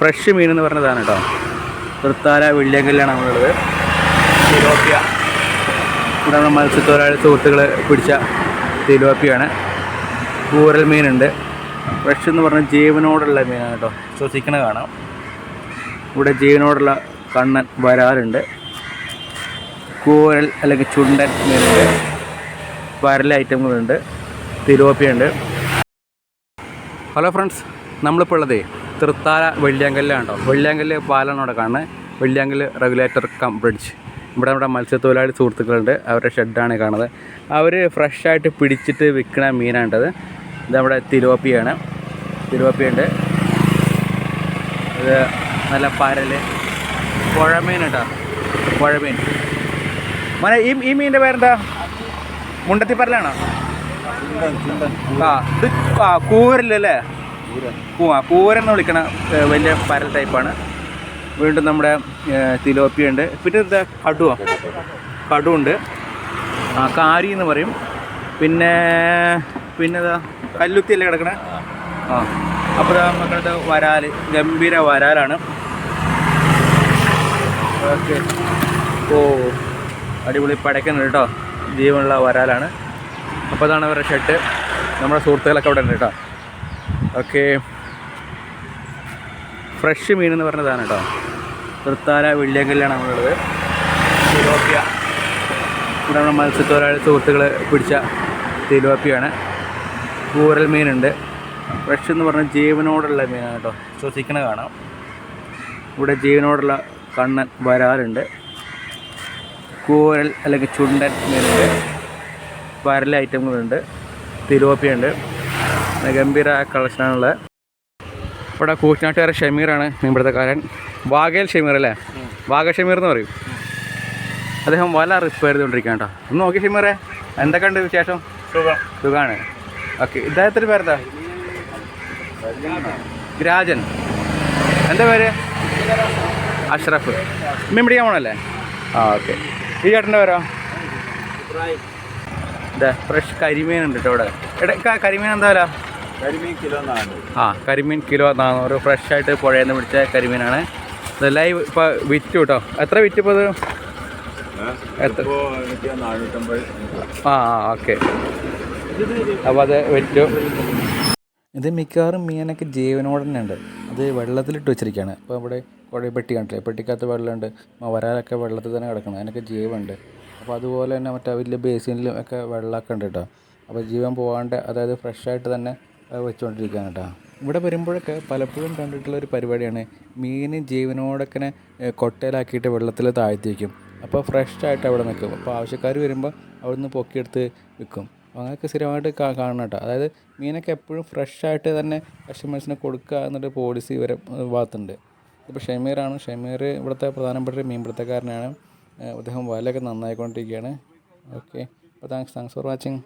Fresh മീൻ എന്ന് പറഞ്ഞതാണ് കേട്ടോ. തൃത്താല വെള്ളിയങ്കല്ലാണ് നമ്മളുള്ളത്. തിലോപ്പിയ ഇവിടെ നമ്മുടെ മത്സ്യത്തൊഴിലാളി സുഹൃത്തുക്കൾ പിടിച്ച തിലോപ്പിയാണ് കൂരൽ മീനുണ്ട്. ഫ്രഷ് എന്ന് പറഞ്ഞാൽ ജീവനോടുള്ള മീനാണ് കേട്ടോ. ശ്വസിക്കണ കാണാം. ഇവിടെ ജീവനോടുള്ള കണ്ണൻ വരാറുണ്ട്. കൂരൽ അല്ലെങ്കിൽ ചുണ്ടൻ മീനുണ്ട്. വരൽ ഐറ്റങ്ങളുണ്ട്. തിലോപ്പിയുണ്ട് ഹലോ ഫ്രണ്ട്സ് നമ്മളിപ്പോൾ ഉള്ളതേ തൃത്താല വെള്ളിയാങ്കല്ലാണ് കേട്ടോ വെള്ളിയാങ്കല്ല് പാലാണ് അവിടെ കാണുന്നത്. Velliyankal regulator cum bridge. ഇവിടെ നമ്മുടെ മത്സ്യത്തൊഴിലാളി സുഹൃത്തുക്കളുണ്ട്. അവരുടെ ഷെഡാണ് കാണുന്നത്. അവർ ഫ്രഷായിട്ട് പിടിച്ചിട്ട് വിൽക്കുന്ന മീനാണ്ടത് ഇത് നമ്മുടെ തിരുവപ്പിയാണ്. തിരുവപ്പിയുണ്ട്. ഇത് നല്ല പരൽ പുഴമീൻ കേട്ടോ പുഴമീൻ. മോനെ ഈ ഈ മീനിന്റെ പേരെന്താ? മുണ്ടത്തിപ്പരലാണോ? ആ ഇത് ആ കൂരലല്ലേ കൂവ എന്ന് വിളിക്കണ വലിയ പരൽ ടൈപ്പാണ് വീണ്ടും നമ്മുടെ തിലോപ്പി തിലോപ്പിയ ഉണ്ട്. പിന്നെ എന്താ കടു കടുവുണ്ട് ആ കാരി എന്ന് പറയും. പിന്നെ പിന്നെ കല്ലുത്തി അല്ലേ കിടക്കണേ? ആ അപ്പോൾ മക്കളുടെ വരാൽ ഗംഭീര വരാലാണ്. ഓക്കെ. ഓ അടിപൊളി പടയ്ക്കുന്നുണ്ട് കേട്ടോ. ജീവനുള്ള വരാലാണ്. അപ്പോൾ അതാണ് അവരുടെ ഷർട്ട് നമ്മുടെ സുഹൃത്തുക്കളൊക്കെ അവിടെ ഉണ്ട് കേട്ടോ. ഓക്കെ. ഫ്രഷ് മീൻ എന്ന് പറഞ്ഞതാണ് കേട്ടോ. തൃത്താല വെള്ളിയങ്കല്ലാണ് നമ്മളുള്ളത്. തിലോപ്പിയ ഇവിടെ നമ്മുടെ മത്സ്യത്തൊഴിലാളി സുഹൃത്തുക്കൾ പിടിച്ച തിലോപ്പിയാണ് കൂരൽ മീനുണ്ട്. ഫ്രഷ് എന്ന് പറഞ്ഞാൽ ജീവനോടുള്ള മീനാണ് കേട്ടോ. ശ്വസിക്കണ കാണാം. ഇവിടെ ജീവനോടുള്ള കണ്ണൻ വരാറുണ്ട്. കൂരൽ അല്ലെങ്കിൽ ചുണ്ടൻ മീനുണ്ട്. വരൽ ഐറ്റങ്ങളുണ്ട്. തിലോപ്പിയുണ്ട് ഗംഭീര കളക്ഷനാണുള്ളത് ഇവിടെ കൂറ്റനാട്ടുകാരൻ ഷമീറാണ് മീൻപിടുത്തക്കാരൻ വാഗേൽ ഷമീർ അല്ലേ? വാഗ ഷമീർ എന്ന് പറയും. അദ്ദേഹം വല റിപ്പയർ ചെയ്തുകൊണ്ടിരിക്കുകയാണ് കേട്ടോ. ഒന്ന് നോക്കി ഷമീറെ. എന്തൊക്കെ ഉണ്ട് വിശേഷം സുഖമാണ് ഓക്കെ ഇദ്ദേഹത്തിന്റെ പേരെന്താ? രാജൻ. എന്താ പേര്? അഷ്റഫ്. മീൻ പിടിക്കാൻ പോണല്ലേ ആ ഓക്കെ. ഈ ചേട്ടന്റെ പേരോ? ഇതാ ഫ്രഷ് കരിമീൻ ഉണ്ട് കേട്ടോ ഇവിടെ. കരിമീൻ എന്താ വില? കരിമീൻ കിലോ ആ കരിമീൻ കിലോ നാന്നൂറ് ഫ്രഷ് ആയിട്ട് പുഴയിൽ നിന്ന് പിടിച്ച കരിമീനാണ്. ഇത് ലൈവ് ഇപ്പോൾ വിറ്റു കേട്ടോ എത്ര വിറ്റ് ഇപ്പോൾ ഇത്? എത്ര? ഇപ്പോൾ ആ ഓക്കെ. അപ്പോൾ അത് വിറ്റു. ഇത് മിക്കവാറും മീനൊക്കെ ജീവനോടെ തന്നെ ഉണ്ട്. അത് വെള്ളത്തിലിട്ട് വെച്ചിരിക്കുകയാണ് അപ്പോൾ ഇവിടെ കുറേ പെട്ടി കണ്ടില്ലേ? പെട്ടിക്കകത്ത് വെള്ളമുണ്ട്. വരാലൊക്കെ വെള്ളത്തിൽ തന്നെ കിടക്കണം. അതിനൊക്കെ ജീവനുണ്ട്. അപ്പോൾ അതുപോലെ തന്നെ മറ്റേ വലിയ ബേസിനിലും ഒക്കെ വെള്ളമൊക്കെ ഉണ്ട് കേട്ടോ അപ്പോൾ ജീവൻ പോകാണ്ട് അതായത് ഫ്രഷായിട്ട് തന്നെ വെച്ചുകൊണ്ടിരിക്കുകയാണ് കേട്ടോ. ഇവിടെ വരുമ്പോഴൊക്കെ പലപ്പോഴും കണ്ടിട്ടുള്ള ഒരു പരിപാടിയാണ്. മീൻ ജീവനോടൊക്കെ കൊട്ടയിലാക്കിയിട്ട് വെള്ളത്തിൽ താഴ്ത്തി വയ്ക്കും അപ്പോൾ ഫ്രഷ് ആയിട്ട് അവിടെ നിൽക്കും. അപ്പോൾ ആവശ്യക്കാർ വരുമ്പോൾ അവിടുന്ന് പൊക്കിയെടുത്ത് വിൽക്കും. അങ്ങനെയൊക്കെ സ്ഥിരമായിട്ട് കാണണം കേട്ടോ. അതായത് മീനൊക്കെ എപ്പോഴും ഫ്രഷ് ആയിട്ട് തന്നെ കസ്റ്റമേഴ്സിന് കൊടുക്കുക എന്നൊരു പോളിസി വരെ ഭാഗത്തുണ്ട്. ഇപ്പോൾ ഷമീറാണ്. ഷെമീർ ഇവിടുത്തെ പ്രധാനപ്പെട്ട ഒരു മീൻപിടുത്തക്കാരനാണ് അദ്ദേഹം വലയൊക്കെ നന്നായിക്കൊണ്ടിരിക്കുകയാണ്. ഓക്കെ. അപ്പോൾ താങ്ക്സ് താങ്ക്സ് ഫോർ വാച്ചിങ്.